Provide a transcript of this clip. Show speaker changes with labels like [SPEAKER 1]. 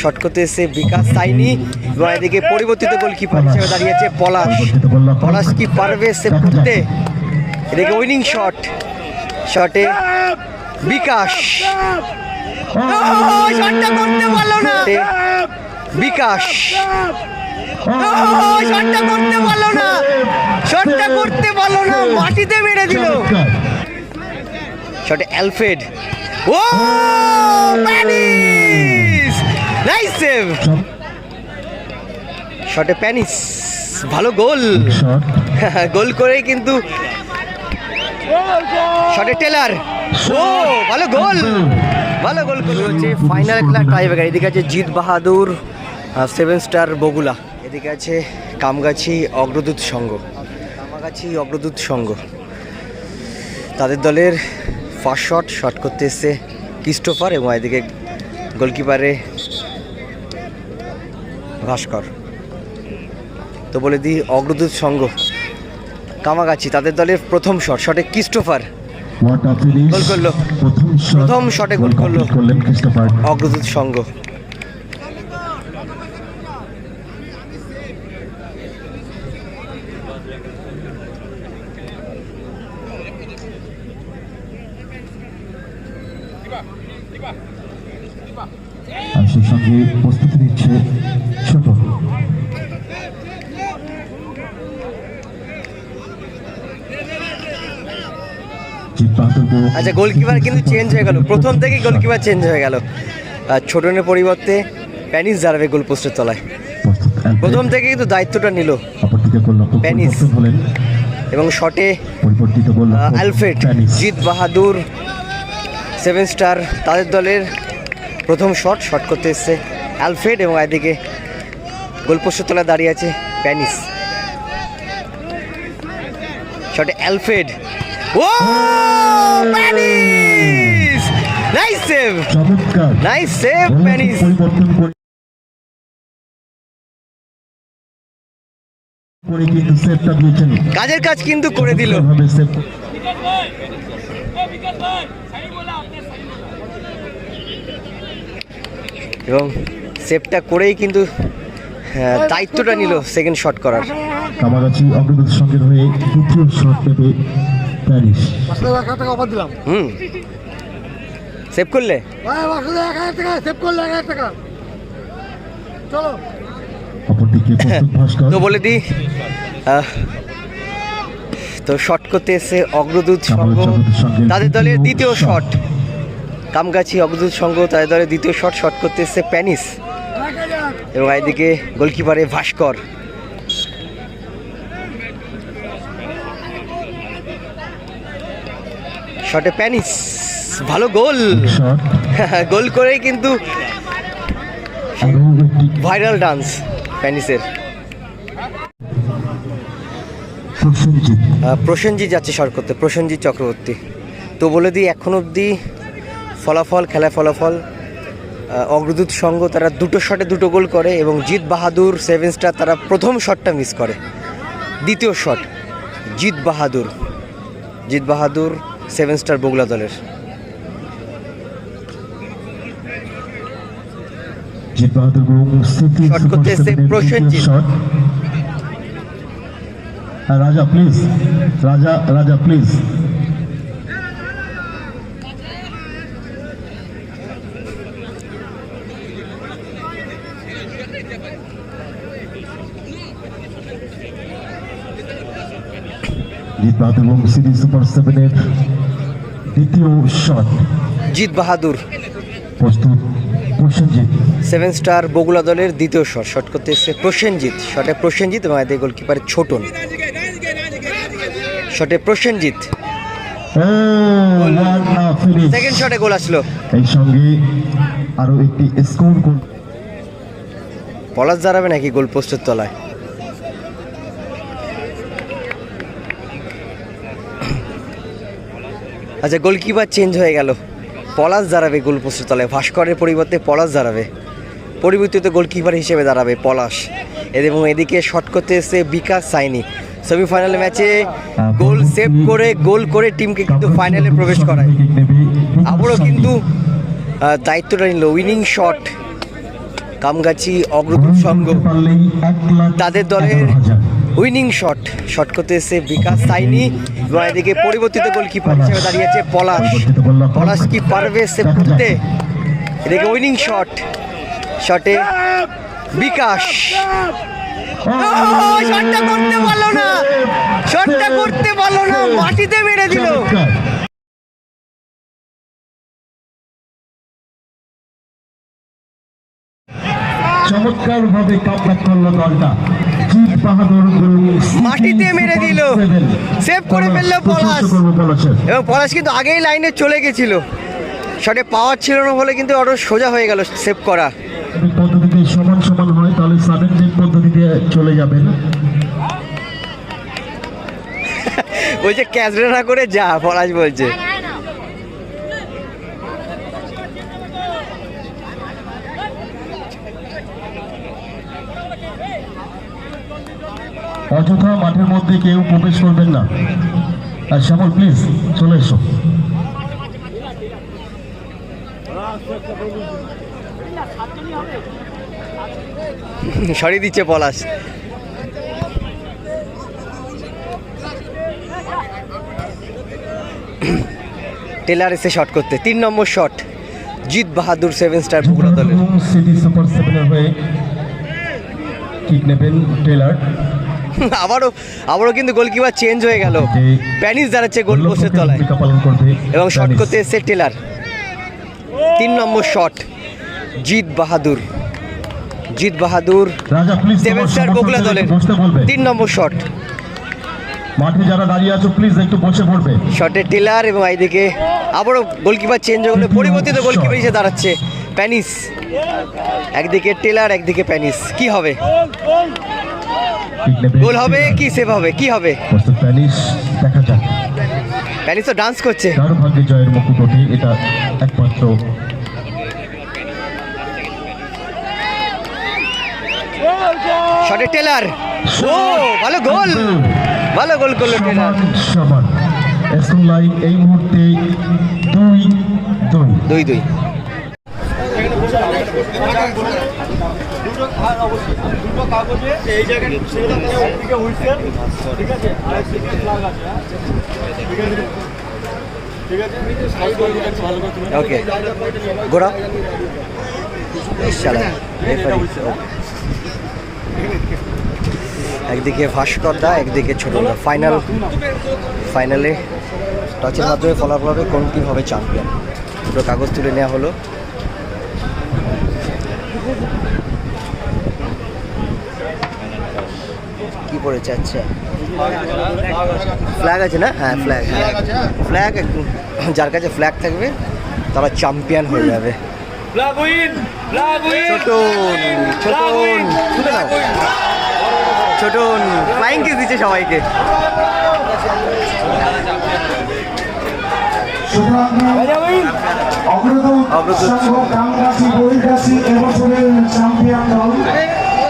[SPEAKER 1] Shot করতে এসে বিকাশ সাইনি এবং এদিকে পরিবর্তিত গোলকিপার হিসেবে দাঁড়িয়েছে পলাশ। পলাশ কি পারবে সেভ করতে? এদিকে উইনিং শট শটে বিকাশ। বিকাশ। শটটা করতে পারল না। শটটা করতে পারল না। মাটিতে মেরে দিল। শটে ও নাইস সেভ শটে প্যানিস ভালো গোল। গোল করেই কিন্তু শটে টেলার ও, ভালো গোল। ভালো গোল করে হচ্ছে ফাইনাল খেলা টাইব্রেকার এদিকে আছে জিৎ বাহাদুর সেভেন স্টার বগুলা। এদিকে আছে কামগাছি অগ্রদূত সংঘ। কামাগাছি অগ্রদূত সংঘ। তাদের দলের ফার্স্ট শট শট করতে এসছে ক্রিস্টোফার এবং এদিকে গোলকিপারে ভাস্কর। তো বলে দিই অগ্রদূত সংঘ কামাগাছি তাদের দলের প্রথম শট শটে ক্রিস্টোফার। গোল করল।
[SPEAKER 2] প্রথম শটে।
[SPEAKER 1] গোল করল। অগ্রদূত সংঘ।
[SPEAKER 2] সেই সঙ্গে প্রস্তুতি নিচ্ছে ছোট জিৎ বাহাদুর গো
[SPEAKER 1] আচ্ছা গোলকিপার কিন্তু চেঞ্জ হয়ে গেল। প্রথম থেকেই গোলকিপার চেঞ্জ হয়ে গেল। আর ছোটনের পরিবর্তে প্যানিস দাঁড়াবে গোল পোস্টের তলায়। প্রথম থেকে কিন্তু দায়িত্বটা নিল প্যানিস। এবং শটে Alfred, Jeet Bahadur, seven star, তাদের দলের প্রথম শট শট করতে এসছে অ্যালফ্রেড এবং এদিকে গোলপোস্টের তলায় দাঁড়িয়ে আছে প্যানিস। শটে অ্যালফ্রেড ও প্যানিস! নাইস সেভ
[SPEAKER 2] চমৎকার।
[SPEAKER 1] Nice save Panis! কাজের কাজ কিন্তু করে দিল। এবং সেভটা করেই কিন্তু হ্যাঁ, দায়িত্বটা নিল সেকেন্ড শট করার।
[SPEAKER 2] কামাগাছি অগ্রগতির সঙ্গে হয়ে দ্বিতীয় শট নেবে প্যারিস
[SPEAKER 3] পাঁচশো এক হাজার টাকা অফার দিলাম
[SPEAKER 1] হুম। সেভ করলে?
[SPEAKER 3] এক হাজার টাকা সেভ করলে এক হাজার টাকা চলো
[SPEAKER 2] অপরদিকে প্রস্তুত ভাস্কর।
[SPEAKER 1] তো বলে দিই তো শট করতে এসে অগ্রদূত সংঘ।
[SPEAKER 2] সঙ্গে
[SPEAKER 1] তাদের দলের দ্বিতীয়
[SPEAKER 2] শট।
[SPEAKER 1] শট কামগাছি অগ্রদূত সংঘ তাদের দলের দ্বিতীয় শট শট করতে এসে প্যানিস। এবং এদিকে গোলকিপারে ভাস্কর। শটে প্যানিস ভালো গোল।
[SPEAKER 2] শট।
[SPEAKER 1] গোল করেই কিন্তু ভাইরাল ডান্স প্যানিসের।
[SPEAKER 2] প্রসেনজিৎ।
[SPEAKER 1] যাচ্ছে শট করতে প্রসেনজিৎ চক্রবর্তী। তো বলে দিই এখন অবধি ফলাফল খেলা ফলাফল অগ্রদূত সংঘ তারা দুটো শটে দুটো গোল করে এবং জিৎ বাহাদুর সেভেন স্টার তারা প্রথম শটটা মিস করে। দ্বিতীয় shot Jeet Bahadur. Jeet Bahadur seven star Bagula দলের। শট প্রসেনজিৎ।
[SPEAKER 2] রাজা প্লিজ রাজা রাজা প্লিজ এবং সিটি সুপার সেভেনের দ্বিতীয় শট
[SPEAKER 1] জিৎ বাহাদুর।
[SPEAKER 2] প্রস্তুত। প্রসেনজিৎ।
[SPEAKER 1] সেভেন স্টার বগুলা দলের দ্বিতীয় শট। শট করতে এসছে প্রসেনজিৎ। শটে প্রসেনজিৎ এবং এদের গোলকিপার ছোটন। শটে প্রসেনজিৎ। সেকেন্ড শটে গোল আসলো।
[SPEAKER 2] এই সঙ্গে আরও একটি স্কোর গোল
[SPEAKER 1] পলাশ দাঁড়াবে নাকি গোল পোস্টের তলায়? আচ্ছা গোলকিপার চেঞ্জ হয়ে গেল। পলাশ দাঁড়াবে গোল পোস্টের তলায়। ভাস্করের পরিবর্তে পলাশ দাঁড়াবে। পরিবর্তিত গোলকিপার হিসেবে দাঁড়াবে পলাশ। এবং এদিকে শট করতে এসে বিকাশ সাইনি। সেমিফাইনাল ম্যাচে গোল সেভ করে গোল করে টিমকে কিন্তু ফাইনালে প্রবেশ করায়। আবারও কিন্তু দায়িত্বটা নিল। উইনিং শট কামগাছি অগ্রদূত তাদের দলের। Winning shot. শট করতে এসে বিকাশ সাইনি এবং এদিকে পরিবর্তিত গোলকিপার হিসেবে দাঁড়িয়েছে পলাশ। পলাশ কি পারবে
[SPEAKER 2] সে
[SPEAKER 1] করতে এদিকে উইনিং শট। শটে বিকাশ। শটটা করতে পারল না। শটটা করতে পারল না। মাটিতে মেরে দিল।
[SPEAKER 2] চমৎকার। ভাবে কামব্যাক করল দলটা
[SPEAKER 1] মাটিতে মেরে দিল। Save করে ফেলল পলাশ। এবং পলাশ কিন্তু আগেই লাইনে চলে গেছিল শটে পাওয়ার ছিল না বলে কিন্তু আরও সোজা হয়ে গেল সেভ করা
[SPEAKER 2] পদ্ধতিতে সমান সমান হয় তাহলে সাডেন পদ্ধতিতে চলে যাবেন
[SPEAKER 1] ওই যে ক্যাচরে না করে যা পলাশ বলছে
[SPEAKER 2] অযথা মাঠের মধ্যে কেউ প্রবেশ করবেন না। আর শ্যামল প্লিজ চলে এসো।
[SPEAKER 1] সরিয়ে দিচ্ছে পলাশ। টেলার এসে শট করতে। তিন নম্বর shot Jeet Bahadur seven star Bogura দলের
[SPEAKER 2] সিটি সুপার সেভেনের হয়ে কিক নেবেন টেলার।
[SPEAKER 1] আবারও আবারও কিন্তু গোলকিপার চেঞ্জ হয়ে গেল। প্যানিস দাঁড়াচ্ছে গোল পোস্টের তলায়। এবং শট করতে এসছে টেলার তিন নম্বর shot Jit Bahadur. Jit Bahadur seven star Bogura দলের। তিন নম্বর শট
[SPEAKER 2] মাঠে যারা দাঁড়িয়ে আছো প্লিজ একটু বসে পড়বে
[SPEAKER 1] শটে টেলার এবং এইদিকে আবারও গোলকিপার চেঞ্জ হয়ে গেলে। পরিবর্তিত গোলকিপার হিসেবে দাঁড়াচ্ছে প্যানিস একদিকে টেলার একদিকে প্যানিস কি হবে? গোল হবে কি সেভ হবে? কি হবে?
[SPEAKER 2] প্যানিস দেখা যাক।
[SPEAKER 1] প্যানিস তো ডান্স করছে।
[SPEAKER 2] কার ভাগ্যে জয়ের মুকুট ওঠে এটা একমাত্র।
[SPEAKER 1] শটে টেলার। ও ভালো গোল। ভালো গোল করল টেলার।
[SPEAKER 2] সমান এসন লাইন এই মুহূর্তে দুই দুই।
[SPEAKER 1] দুই দুই। Referee, okay. একদিকে ভাস্কর দা একদিকে ছোট ফাইনাল ফাইনালে টচের মাধ্যমে ফলাফল হবে কোন টিম হবে চ্যাম্পিয়ন পুরো কাগজ তুলে নেওয়া হলো। কি পড়েছে আচ্ছা ফ্ল্যাগ আছে না? হ্যাঁ ফ্ল্যাগ হ্যাঁ। ফ্ল্যাগ যার কাছে ফ্ল্যাগ থাকবে তারা চ্যাম্পিয়ন হয়ে যাবে। ছোটন ছোটন তুলে নাও। ছোটন ফ্লাইং কিস দিচ্ছে সবাইকে।
[SPEAKER 4] অগ্রদূত
[SPEAKER 1] অগ্রদূত
[SPEAKER 4] সংঘ গ্রামবাসী বহির্বাসী এবছরের